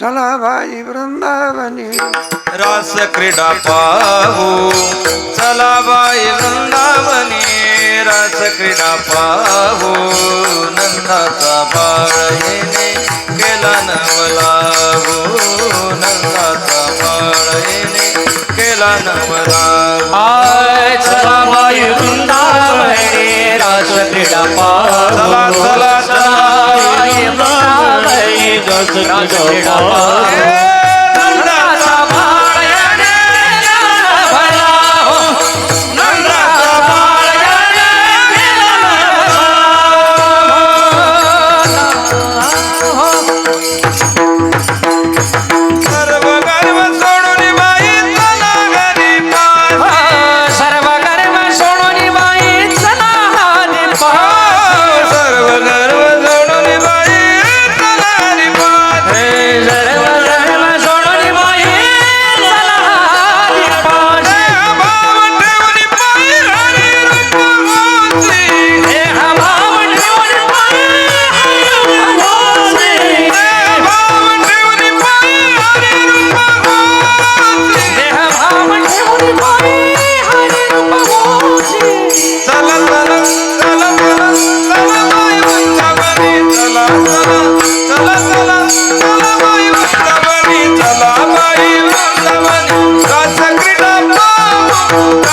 चला बाई वृंदावनी। रास क्रीडा पाहू। चला बाई वृंदावनी रास क्रीडा पाहू। नंदाचा बाळ येणे केला नवलाहू नंदाचा बाळ येणे केला नवलाहू आय चला बाई वृंदावने रास क्रीडा चला चला Oh